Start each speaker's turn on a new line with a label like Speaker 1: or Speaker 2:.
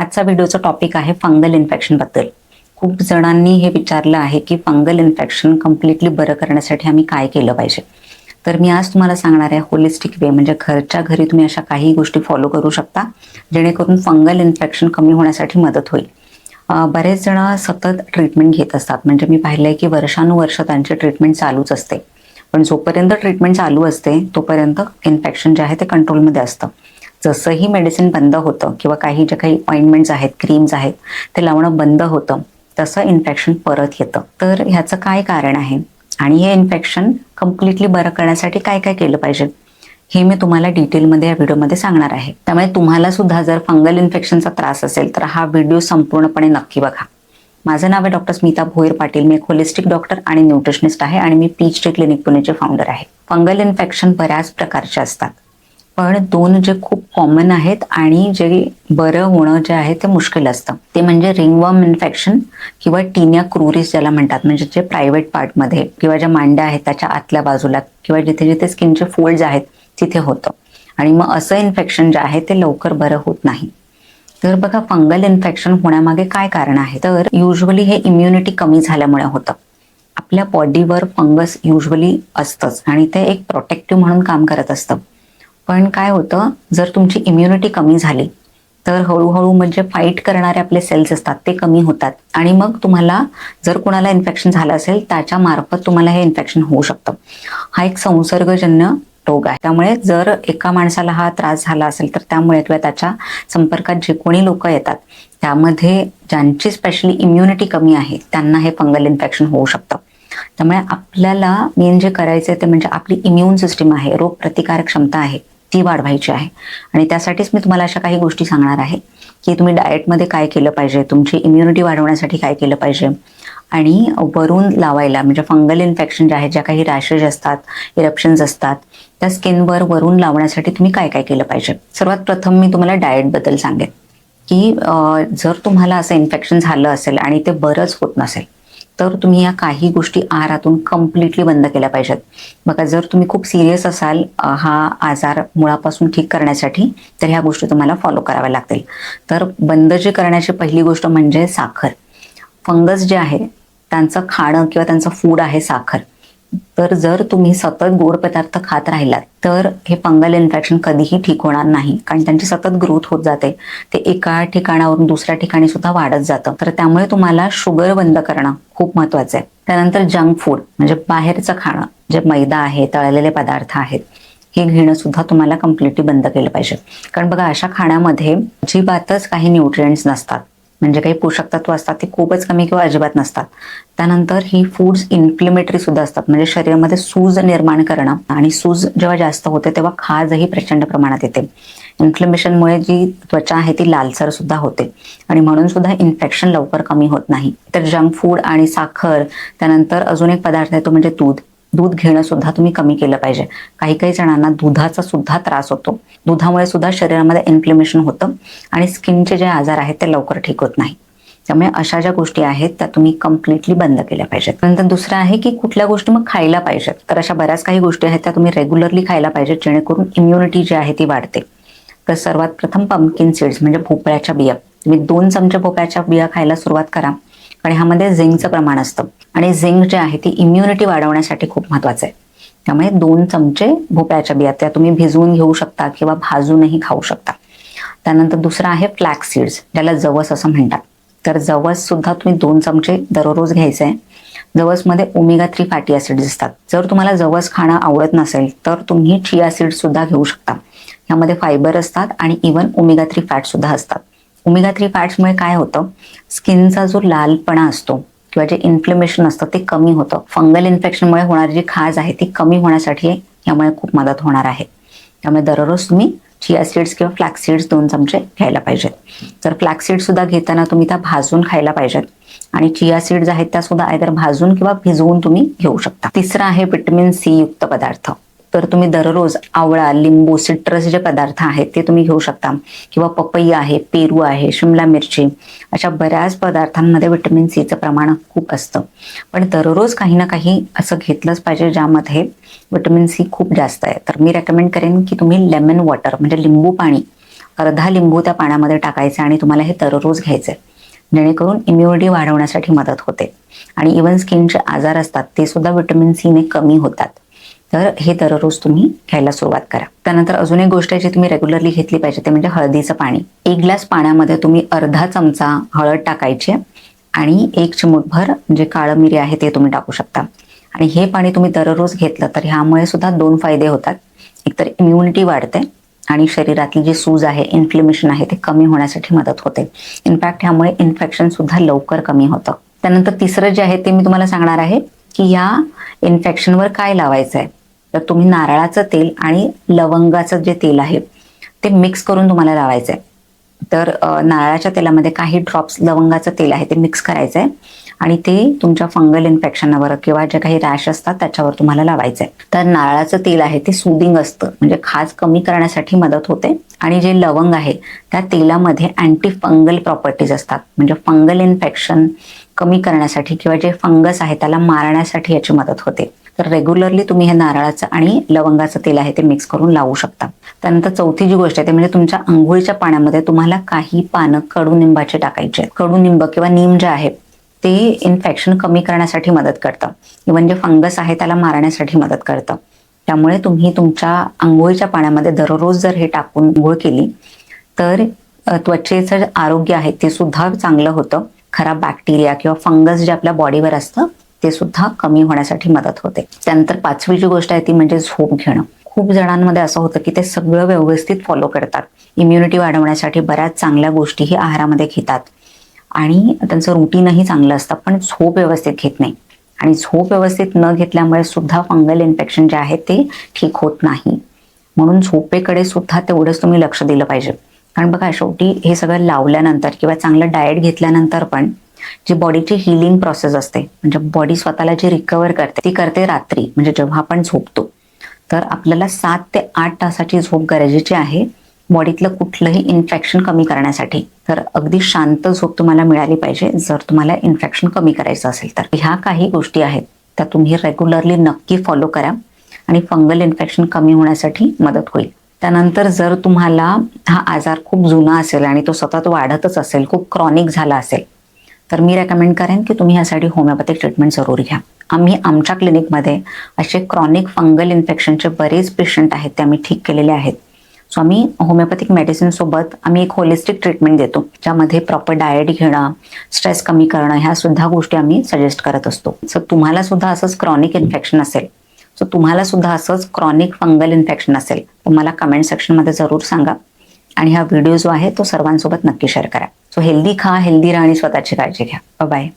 Speaker 1: आजचा व्हिडिओचा टॉपिक आहे फंगल इन्फेक्शनबद्दल. खूप जणांनी हे विचारलं आहे की फंगल इन्फेक्शन कम्प्लिटली बरं करण्यासाठी आम्ही काय केलं पाहिजे? तर मी आज तुम्हाला सांगणार आहे होलिस्टिक वे म्हणजे घरच्या घरी तुम्ही अशा काही गोष्टी फॉलो करू शकता जेणेकरून फंगल इन्फेक्शन कमी होण्यासाठी मदत होईल. बरेच जण सतत ट्रीटमेंट घेत असतात. म्हणजे मी पाहिलंय की वर्षानुवर्ष त्यांची ट्रीटमेंट चालूच असते. पण जोपर्यंत ट्रीटमेंट चालू असते तोपर्यंत इन्फेक्शन जे आहे ते कंट्रोलमध्ये असतं. जसंही मेडिसिन बंद होतं किंवा काही जे काही ऑइंटमेंट्स आहेत क्रीम्स आहेत ते लावणं बंद होतं तसं इन्फेक्शन परत येतं. तर ह्याचं काय कारण आहे? आणि हे इन्फेक्शन कम्प्लिटली बरं करण्यासाठी काय काय केलं पाहिजे? हे मी तुम्हाला डिटेलमध्ये या व्हिडिओमध्ये सांगणार आहे. त्यामुळे तुम्हाला सुद्धा जर फंगल इन्फेक्शनचा त्रास असेल तर हा व्हिडिओ संपूर्णपणे नक्की बघा. माझं नाव आहे डॉक्टर स्मिता भोईर पाटील. मी एक होलिस्टिक डॉक्टर आणि न्यूट्रिशनिस्ट आहे आणि मी पीच टे क्लिनिक पुणेचे फाउंडर आहे. फंगल इन्फेक्शन बऱ्याच प्रकारचे असतात. पण दोन जे खूप कॉमन आहेत आणि जे बरं होणं जे आहे ते मुश्किल असतं. ते म्हणजे रिंगवर्म इन्फेक्शन किंवा टिनिया क्रुरिस ज्याला म्हणतात. म्हणजे जे प्रायव्हेट पार्टमध्ये किंवा ज्या मांड्या आहेत त्याच्या आतल्या बाजूला किंवा जिथे जिथे स्किनचे फोल्ड्स आहेत तिथे होतं. आणि मग असं इन्फेक्शन जे आहे ते लवकर बरं होत नाही. तर बघा फंगल इन्फेक्शन होण्यामागे काय कारण आहे? तर युजली हे इम्युनिटी कमी झाल्यामुळे होतं. आपल्या बॉडीवर फंगस युजली असतंच आणि ते एक प्रोटेक्टिव्ह म्हणून काम करत असतं. पण काय होतं जर तुमची इम्युनिटी कमी झाली तर हळूहळू म्हणजे फाईट करणारे आपले सेल्स असतात ते कमी होतात. आणि मग तुम्हाला जर कुणाला इन्फेक्शन झालं असेल त्याच्या मार्फत तुम्हाला हे इन्फेक्शन होऊ शकतं. हा एक संसर्गजन्य रोग आहे. त्यामुळे जर एका माणसाला हा त्रास झाला असेल तर त्यामुळे किंवा त्याच्या संपर्कात जे कोणी लोक येतात त्यामध्ये ज्यांची स्पेशली इम्युनिटी कमी आहे त्यांना हे फंगल इन्फेक्शन होऊ शकतं. त्यामुळे आपल्याला मेन जे करायचं ते म्हणजे आपली इम्युन सिस्टीम आहे रोगप्रतिकारक क्षमता आहे. ती वाढवायची आहे. आणि त्यासाठीच मी तुम्हाला अशा काही गोष्टी सांगणार आहे की तुम्ही डाएटमध्ये काय केलं पाहिजे तुमची इम्युनिटी वाढवण्यासाठी काय केलं पाहिजे. आणि वरून लावायला म्हणजे फंगल इन्फेक्शन जे आहे ज्या काही रॅशेज असतात इरप्शन्स असतात त्या स्किनवर वरून लावण्यासाठी तुम्ही काय काय केलं पाहिजे. सर्वात प्रथम मी तुम्हाला डाएटबद्दल सांगेन की जर तुम्हाला असं इन्फेक्शन झालं असेल आणि ते बरंच होत नसेल तर तुम्ही या काही गोष्टी आहारातून कम्प्लिटली बंद केल्या पाहिजेत. बघा जर तुम्ही खूप सिरियस असाल हा आजार मुळापासून ठीक करण्यासाठी तर ह्या गोष्टी तुम्हाला फॉलो कराव्या लागतील. तर बंद जी करण्याची पहिली गोष्ट म्हणजे साखर. फंगस जे आहे त्यांचं खाणं किंवा त्यांचं फूड आहे साखर. तर जर तुम्ही सतत गोड पदार्थ खात राहिलात तर हे फंगल इन्फेक्शन कधीही ठीक होणार नाही. कारण त्यांची सतत ग्रोथ होत जाते. ते एका ठिकाणावरून दुसऱ्या ठिकाणी सुद्धा वाढत जातं. तर त्यामुळे तुम्हाला शुगर बंद करणं खूप महत्वाचं आहे. त्यानंतर जंक फूड म्हणजे बाहेरचं खाणं जे मैदा आहे तळलेले पदार्थ आहेत हे घेणं सुद्धा तुम्हाला कम्प्लिटली बंद केलं पाहिजे. कारण बघा अशा खाण्यामध्ये अजिबातच काही न्यूट्रियंट्स नसतात. म्हणजे काही पोषक तत्व असतात ते खूपच कमी किंवा अजिबात नसतात. त्यानंतर ही फूड्स इन्फ्लेमेटरी सुद्धा असतात. म्हणजे शरीरामध्ये सूज निर्माण करणं आणि सूज जेव्हा जास्त होते तेव्हा खाजही प्रचंड प्रमाणात येते. इन्फ्लेमेशनमुळे जी त्वचा आहे ती लालसर सुद्धा होते. आणि म्हणून सुद्धा इन्फेक्शन लवकर कमी होत नाही. तर जंक फूड आणि साखर त्यानंतर अजून एक पदार्थ आहे तो म्हणजे दूध. दूध घेणं सुद्धा तुम्ही कमी केलं पाहिजे. काही काही जणांना दुधाचा सुद्धा त्रास होतो. दुधामुळे सुद्धा शरीरामध्ये इन्फ्लेमेशन होतं आणि स्किनचे जे आजार आहेत ते लवकर ठीक होत नाही. त्यामुळे अशा ज्या गोष्टी आहेत त्या तुम्ही कम्प्लिटली बंद केल्या पाहिजेत. नंतर दुसरं आहे की कुठल्या गोष्टी मग खायला पाहिजेत. तर अशा बऱ्याच काही गोष्टी आहेत त्या तुम्ही रेग्युलरली खायला पाहिजेत जेणेकरून इम्युनिटी जी आहे ती वाढते. तर सर्वात प्रथम पंपकिन सीड्स म्हणजे भोपळ्याच्या बिया. तुम्ही दोन चमचे भोपळ्याच्या बिया खायला सुरुवात करा. कारण ह्यामध्ये झिंकचं प्रमाण असतं. आणि झिंक जे आहे ती इम्युनिटी वाढवण्यासाठी खूप महत्वाचं आहे. त्यामुळे दोन चमचे भोपळ्याच्या बिया त्या तुम्ही भिजवून घेऊ शकता किंवा भाजूनही खाऊ शकता. त्यानंतर दुसरं आहे फ्लॅक्स सीड्स ज्याला जवस असं म्हणतात. तर जवस सुद्धा तुम्ही दोन चमचे दररोज घ्यायचे आहे. जवसमध्ये ओमेगा थ्री फॅटी ऍसिड्स असतात. जर तुम्हाला जवस खाणं आवडत नसेल तर तुम्ही चिया सीड्स सुद्धा घेऊ शकता. यामध्ये फायबर असतात आणि इवन ओमेगा थ्री फॅट सुद्धा असतात. ओमेगा थ्री फॅट्समुळे काय होतं? स्किनचा जो लालपणा असतो किंवा जे इन्फ्लेमेशन असतं ते कमी होतं. फंगल इन्फेक्शनमुळे होणारी जी खाज आहे ती कमी होण्यासाठी यामुळे खूप मदत होणार आहे. त्यामुळे दररोज तुम्ही चिया सीड्स किंवा फ्लॅक्स सीड्स दोन चमचे घ्यायला पाहिजेत. तर फ्लॅक्स सीड्स सुद्धा घेताना तुम्ही त्या भाजून खायला पाहिजेत आणि चिया सीड्स आहेत त्या सुद्धा आयदर भाजून किंवा भिजवून तुम्ही घेऊ शकता. तिसरं आहे विटमिन सी युक्त पदार्थ. तर तुम्ही दररोज आवळा लिंबू सिट्रस जे पदार्थ आहेत ते तुम्ही घेऊ शकता. किंवा पपई आहे पेरू आहे शिमला मिरची अशा बऱ्याच पदार्थांमध्ये विटॅमिन सीचं प्रमाण खूप असतं. पण दररोज काही ना काही असं घेतलंच पाहिजे ज्यामध्ये विटॅमिन सी खूप जास्त आहे. तर मी रेकमेंड करेन की तुम्ही लेमन वॉटर म्हणजे लिंबू पाणी अर्धा लिंबू त्या पाण्यामध्ये टाकायचं आणि तुम्हाला हे दररोज घ्यायचं जेणेकरून इम्युनिटी वाढवण्यासाठी मदत होते. आणि इवन स्किनचे आजार असतात ते सुद्धा विटॅमिन सीने कमी होतात. तर हे दररोज तुम्ही घ्यायला सुरुवात करा. त्यानंतर अजून एक गोष्ट आहे जी तुम्ही रेग्युलरली घेतली पाहिजे ते म्हणजे हळदीचं पाणी. एक ग्लास पाण्यामध्ये तुम्ही अर्धा चमचा हळद टाकायची आणि एक चिमूटभर जे काळं मिरी आहे ते तुम्ही टाकू शकता. आणि हे पाणी तुम्ही दररोज घेतलं तर ह्यामुळे सुद्धा दोन फायदे होतात. एकतर इम्युनिटी वाढते आणि शरीरातली जी सूज आहे इन्फ्लेमेशन आहे ते कमी होण्यासाठी मदत होते. इनफॅक्ट ह्यामुळे इन्फेक्शन सुद्धा लवकर कमी होतं. त्यानंतर तिसरं जे आहे ते मी तुम्हाला सांगणार आहे की या इन्फेक्शनवर काय लावायचं आहे तर तुम्ही नारळाचं तेल आणि लवंगाचं जे तेल आहे ते मिक्स करून तुम्हाला लावायचं आहे तर नारळाच्या तेलामध्ये काही ड्रॉप्स लवंगाचं तेल आहे ते मिक्स करायचं आहे आणि ते तुमच्या फंगल इन्फेक्शनवर किंवा जे काही रॅश असतात त्याच्यावर तुम्हाला लावायचं आहे तर नारळाचं तेल आहे ते सुदिंग असतं म्हणजे खाज कमी करण्यासाठी मदत होते. आणि जे लवंग आहे त्या तेलामध्ये अँटी फंगल प्रॉपर्टीज असतात म्हणजे फंगल इन्फेक्शन कमी करण्यासाठी किंवा जे फंगस आहे त्याला मारण्यासाठी याची मदत होते. तर रेग्युलरली तुम्ही हे नारळाचं आणि लवंगाचं तेल आहे ते मिक्स करून लावू शकता. त्यानंतर चौथी जी गोष्ट आहे ते म्हणजे तुमच्या आंघोळीच्या पाण्यामध्ये तुम्हाला काही पानं कडुनिंबाचे टाकायचे आहेत. कडुनिंब किंवा नीम जे आहे ते इन्फेक्शन कमी करण्यासाठी मदत करतं. इवन जे फंगस आहे त्याला मारण्यासाठी मदत करतं. त्यामुळे तुम्ही तुमच्या आंघोळीच्या पाण्यामध्ये दररोज जर हे टाकून आंघोळ केली तर त्वचेचं आरोग्य आहे ते सुद्धा चांगलं होतं. खराब बॅक्टेरिया किंवा फंगस जे आपल्या बॉडीवर असतं ते सुद्धा कमी होण्यासाठी मदत होते. त्यानंतर पाचवी जी गोष्ट आहे ती म्हणजे झोप घेणं. खूप जणांमध्ये असं होतं की ते सगळं व्यवस्थित फॉलो करतात. इम्युनिटी वाढवण्यासाठी बऱ्याच चांगल्या गोष्टीही आहारामध्ये घेतात. आणि त्यांचं रुटीनही चांगलं असतं पण झोप व्यवस्थित घेत नाही. आणि झोप व्यवस्थित न घेतल्यामुळे सुद्धा फंगल इन्फेक्शन जे आहे ते ठीक होत नाही. म्हणून झोपेकडे सुद्धा तेवढंच तुम्ही लक्ष दिलं पाहिजे. कारण बघा शेवटी हे सगळं लावल्यानंतर किंवा चांगलं डाएट घेतल्यानंतर पण जी बॉडीची हिलिंग प्रोसेस असते म्हणजे बॉडी स्वतःला जी रिकवर करते ती करते रात्री म्हणजे जेव्हा आपण झोपतो. तर आपल्याला सात ते आठ तासाची झोप गरजेची आहे बॉडीतलं कुठलंही इन्फेक्शन कमी करण्यासाठी. तर अगदी शांत झोप तुम्हाला मिळाली पाहिजे जर तुम्हाला इन्फेक्शन कमी करायचं असेल तर. ह्या काही गोष्टी आहेत त्या तुम्ही रेग्युलरली नक्की फॉलो करा आणि फंगल इन्फेक्शन कमी होण्यासाठी मदत होईल. त्यानंतर जर तुम्हाला हा आजार खूप जुना असेल आणि तो सतत वाढतच असेल खूप क्रॉनिक झाला असेल तर मी रेकमेंड करेन की तुम्ही ह्यासाठी होमिओपॅथिक ट्रीटमेंट जरूर घ्या. आम्ही आमच्या क्लिनिकमध्ये असे क्रॉनिक फंगल इन्फेक्शनचे बरेच पेशंट आहेत ते आम्ही ठीक केलेले आहेत. सो आम्ही होमिओपॅथिक मेडिसिन सोबत आम्ही एक होलिस्टिक ट्रीटमेंट देतो ज्यामध्ये प्रॉपर डाएट घेणं स्ट्रेस कमी करणं ह्या सुद्धा गोष्टी आम्ही सजेस्ट करत असतो. सो तुम्हाला सुद्धा असंच क्रॉनिक इन्फेक्शन असेल सो तुम्हाला सुद्धा असंच क्रॉनिक फंगल इन्फेक्शन असेल तर मला कमेंट सेक्शनमध्ये जरूर सांगा. आणि हा व्हिडिओ जो आहे तो सर्वांसोबत नक्की शेअर करा. सो हेल्दी खा हेल्दी राहा आणि स्वतःची काळजी घ्या. बाय